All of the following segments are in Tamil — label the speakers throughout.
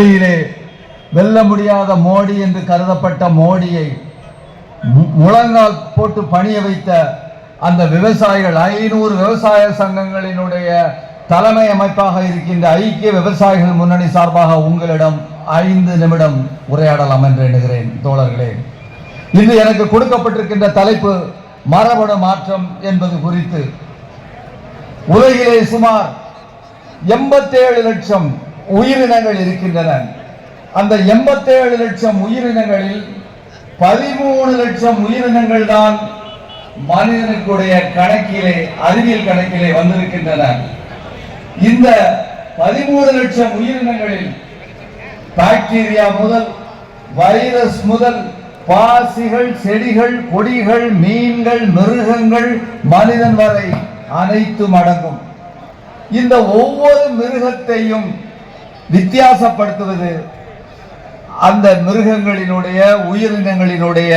Speaker 1: டெல்லியிலே வெல்ல முடியாத மோடி என்று கருதப்பட்ட மோடியை முழங்கால் போட்டு பணிய வைத்த அந்த விவசாயிகள் ஐநூறு விவசாய சங்கங்களினுடைய தலைமை அமைப்பாக இருக்கின்ற ஐக்கிய விவசாயிகள் முன்னணி சார்பாக உங்களிடம் ஐந்து நிமிடம் உரையாடலாம் என்று எண்ணுகிறேன் தோழர்களே. இன்று எனக்கு கொடுக்கப்பட்டிருக்கின்ற தலைப்பு மரபணு மாற்றம் என்பது குறித்து. உலகிலே சுமார் எண்பத்தேழு லட்சம் உயிரினங்கள் இருக்கின்றன. அந்த எண்பத்தேழு லட்சம் உயிரினங்களில் பதிமூணு லட்சம் உயிரினங்கள் தான் மனிதனுக்குடைய கணக்கிலே அறிவியல் கணக்கிலே வந்திருக்கின்றன. இந்த பதிமூணு லட்சம் உயிரினங்களில் பாக்டீரியா முதல் வைரஸ் முதல் பாசிகள் செடிகள் கொடிகள் மீன்கள் மிருகங்கள் மனிதன் வரை அனைத்தும் அடங்கும். இந்த ஒவ்வொரு மிருகத்தையும் வித்தியாசப்படுத்துவது அந்த மிருகங்களினுடைய உயிரினங்களினுடைய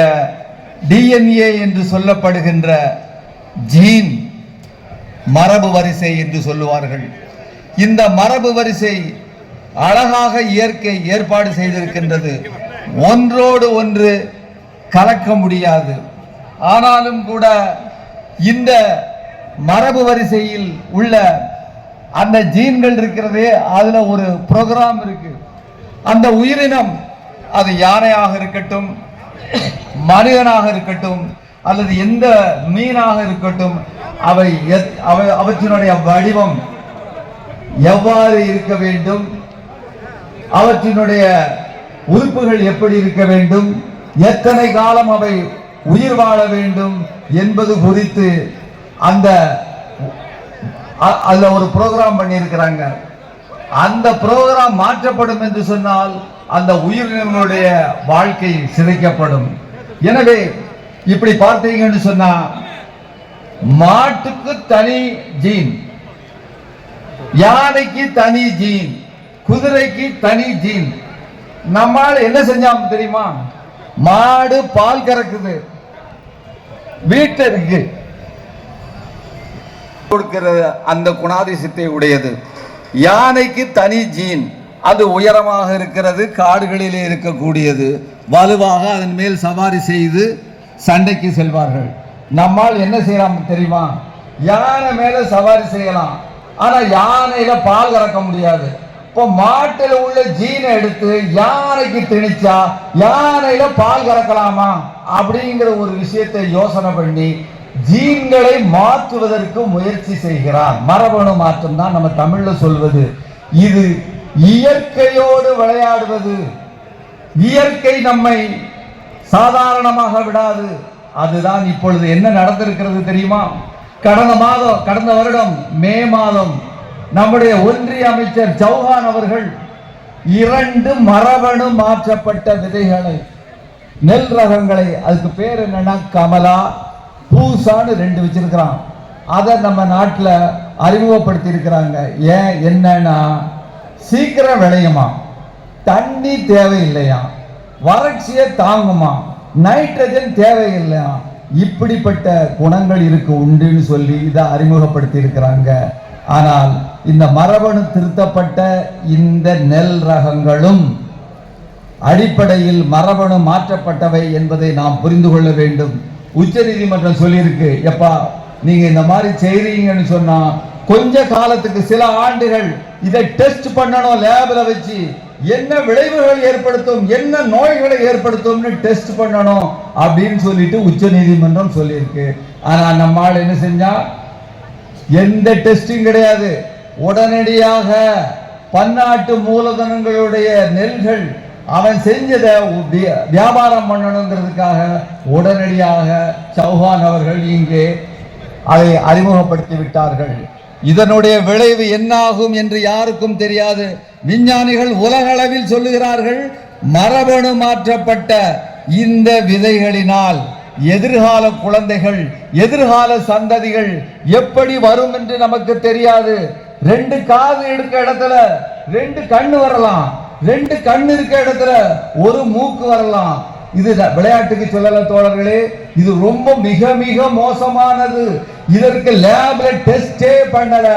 Speaker 1: டிஎன்ஏ என்று சொல்லப்படுகின்ற ஜீன் மரபு வரிசை என்று சொல்லுவார்கள். இந்த மரபு வரிசை அழகாக இயற்கை ஏற்பாடு செய்திருக்கின்றது. ஒன்றோடு ஒன்று கலக்க முடியாது. ஆனாலும் கூட இந்த மரபு வரிசையில் உள்ள அந்த ஜீன்கள் இருக்கிறதே அதில் ஒரு ப்ரோக்ராம் இருக்கு. அந்த உயிரினம் அது யானையாக இருக்கட்டும் மனிதனாக இருக்கட்டும் அல்லது எந்த மீனாக இருக்கட்டும் அவை எத்- அவை அவற்றினுடைய வடிவம் எவ்வாறு இருக்க வேண்டும் அவற்றினுடைய உறுப்புகள் எப்படி இருக்க வேண்டும் எத்தனை காலம் அவை உயிர் வாழ வேண்டும் என்பது குறித்து அந்த அதுல ஒரு ப்ரோக்ராம் பண்ணியிருக்கிறாங்க. அந்த ப்ரோக்ராம் மாற்றப்படும் என்று சொன்னால் அந்த உயிரினங்களுடைய வாழ்க்கை சிதைக்கப்படும். எனவே இப்படி பார்த்தீங்கன்னு சொன்னா மாட்டுக்கு தனி ஜீன் யானைக்கு தனி ஜீன் குதிரைக்கு தனி ஜீன். நம்மால் என்ன செஞ்சாம தெரியுமா? மாடு பால் கறக்குது. வீட்டில் இருக்கு. கொடுக்கிற அந்த குணாதிசயத்தை உடையது. யானைக்கு தனி ஜீன் அது உயரமாக இருக்கிறது காடுகளிலே இருக்கக்கூடியது. வலுவாக அதன் மேல் சவாரி செய்து சண்டைக்கு செல்வார்கள். நம்மால் என்ன செய்யலாம் தெரியுமா? யானை மேல சவாரி செய்யலாம். ஆனா யானையில பால் கறக்க முடியாது. இப்போ மாட்டுல உள்ள ஜீனை எடுத்து யானைக்கு திணிச்சா யானையில பால் கறக்கலாமா? அப்படிங்கிற ஒரு விஷயத்தை யோசனை பண்ணி ஜீன்களை மாற்றுவதற்கு முயற்சி செய்கிறார். மரபணு மாற்றம் தான் நம்ம தமிழ்ல சொல்வது. இது இயற்கையோடு விளையாடுவது. இயற்கை நம்மை சாதாரணமாக விடாது. அதுதான் இப்பொழுது என்ன நடந்திருக்கிறது தெரியுமா? கடந்த மாதம் கடந்த வருடம் மே மாதம் நம்முடைய ஒன்றிய அமைச்சர் சௌஹான் அவர்கள் இரண்டு மரபணு மாற்றப்பட்ட விதைகளை நெல் ரகங்களை அதுக்கு பேர் என்னன்னா கமலா பூசான்னு ரெண்டு வச்சிருக்கிறான். அதை நம்ம நாட்டில் அறிமுகப்படுத்தி இருக்கிறாங்க ஏன்? என்னன்னா சீக்கிரம் விளையுமா? தண்ணி தேவையில்லையா? வறட்சியை தாங்குமா? நைட்ரஜன் தேவையில்லையா? இப்படிப்பட்ட குணங்கள் இருக்கு உண்டுன்னு சொல்லி இதை அறிமுகப்படுத்தி இருக்கிறாங்க ஆனால் இந்த மரபணு திருத்தப்பட்ட இந்த நெல் ரகங்களும் அடிப்படையில் மரபணு மாற்றப்பட்டவை என்பதை நாம் புரிந்து கொள்ள வேண்டும். உச்சநீதிமன்றம் சொல்லியிருக்கு. எப்பா நீங்க இந்த மாதிரி செய்றீங்கன்னு சொன்னா கொஞ்ச காலத்துக்கு சில ஆண்டுகள் இதை டெஸ்ட் பண்ணணும் லேபில் வச்சு என்ன விளைவுகள் ஏற்படுத்தும் என்ன நோய்களை ஏற்படுத்தும்னு டெஸ்ட் பண்ணணும் அப்படின்னு சொல்லிட்டு உச்சநீதிமன்றம் சொல்லியிருக்கு. ஆனா நம்ம ஆள் என்ன செஞ்சா எந்த டெஸ்டும் கிடையாது. உடனடியாக பன்னாட்டு மூலதனங்களுடைய நெல்கள் அவன் செஞ்சதை வியாபாரம் பண்ணணுங்கிறதுக்காக உடனடியாக சௌஹான் அவர்கள் இங்கே அதை அறிமுகப்படுத்தி விட்டார்கள். இதனுடைய விளைவு என்னாகும் என்று யாருக்கும் தெரியாது. விஞ்ஞானிகள் உலகளவில் சொல்லுகிறார்கள் மரபணு மாற்றப்பட்ட இந்த விதைகளினால் எதிர்கால குழந்தைகள் எதிர்கால சந்ததிகள் எப்படி வரும் என்று நமக்கு தெரியாது. ரெண்டு காது எடுக்க இடத்துல ரெண்டு கண்ணு வரலாம். ரெண்டு கண் இருக்க இடத்துல ஒரு மூக்கு வரலாம். இது விளையாட்டுக்கு சொல்லல தோழர்களே. இது ரொம்ப மிக மிக மோசமானது. இதற்கு லேப்ல டெஸ்டே பண்ணல.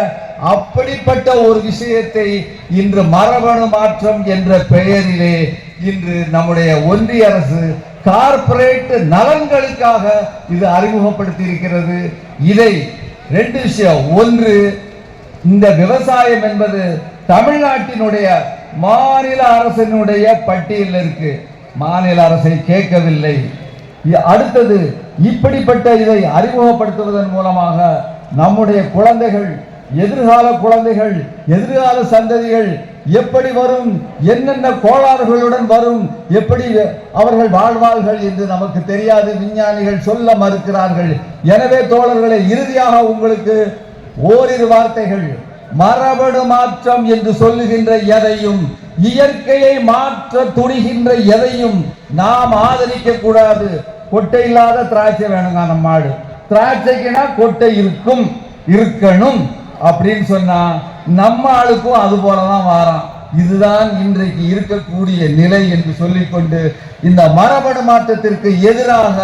Speaker 1: அப்படிப்பட்ட ஒரு விஷயத்தை இன்று மரபணு மாற்றம் என்ற பெயரிலே இன்று நம்முடைய ஒன்றிய அரசு கார்பரேட் நலன்களுக்காக இது அறிமுகப்படுத்தி இருக்கிறது இதை ரெண்டு விஷயம். ஒன்று இந்த விவசாயம் என்பது தமிழ்நாட்டினுடைய மாநில அரசினுடைய பட்டியலில் இருக்கு. மாநில அரசை கேட்கவில்லை. அடுத்தது இப்படிப்பட்ட இதை அறிமுகப்படுத்துவதன் மூலமாக நம்முடைய குழந்தைகள் எதிர்கால குழந்தைகள் எதிர்கால சந்ததிகள் எப்படி வரும் என்னென்ன கோளாறுகளுடன் வரும் எப்படி அவர்கள் வாழ்வார்கள் என்று நமக்கு தெரியாது விஞ்ஞானிகள் சொல்ல மறுக்கிறார்கள். எனவே தோழர்களை இறுதியாக உங்களுக்கு ஓரிரு வார்த்தைகள். மரபணு மாற்றம் என்று சொல்லுகின்ற எதையும் இயற்கையை மாற்ற துணிகின்ற எதையும் நாம் ஆதரிக்க கூடாது. கொட்டை இல்லாத திராட்சை வேணுங்க நம்ம மாடு திராட்சைக்குனா கொட்டை இருக்கும் இருக்கணும் அப்படின்னு சொன்னா நம்ம ஆளுக்கும் அது போலதான் வாராம் இதுதான் இன்றைக்கு இருக்கக்கூடிய நிலை என்று சொல்லிக்கொண்டு இந்த மரபணு மாற்றத்திற்கு எதிராக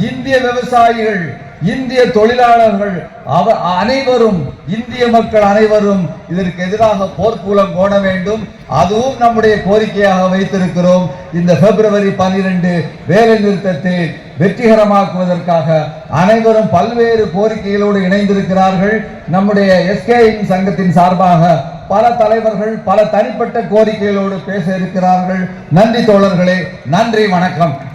Speaker 1: இந்திய விவசாயிகள் இந்திய தொழிலாளர்கள் அவ அனைவரும் இந்திய மக்கள் அனைவரும் இதற்கு எதிராக போர்க்கூலம் போட வேண்டும். அதுவும் நம்முடைய கோரிக்கையாக வைத்திருக்கிறோம். இந்த பிப்ரவரி பனிரெண்டு வேலை நிறுத்தத்தை வெற்றிகரமாக்குவதற்காக அனைவரும் பல்வேறு கோரிக்கைகளோடு இணைந்திருக்கிறார்கள். நம்முடைய எஸ்கே சங்கத்தின் சார்பாக பல தலைவர்கள் பல தனிப்பட்ட கோரிக்கைகளோடு பேச இருக்கிறார்கள். நன்றி தோழர்களே நன்றி வணக்கம்.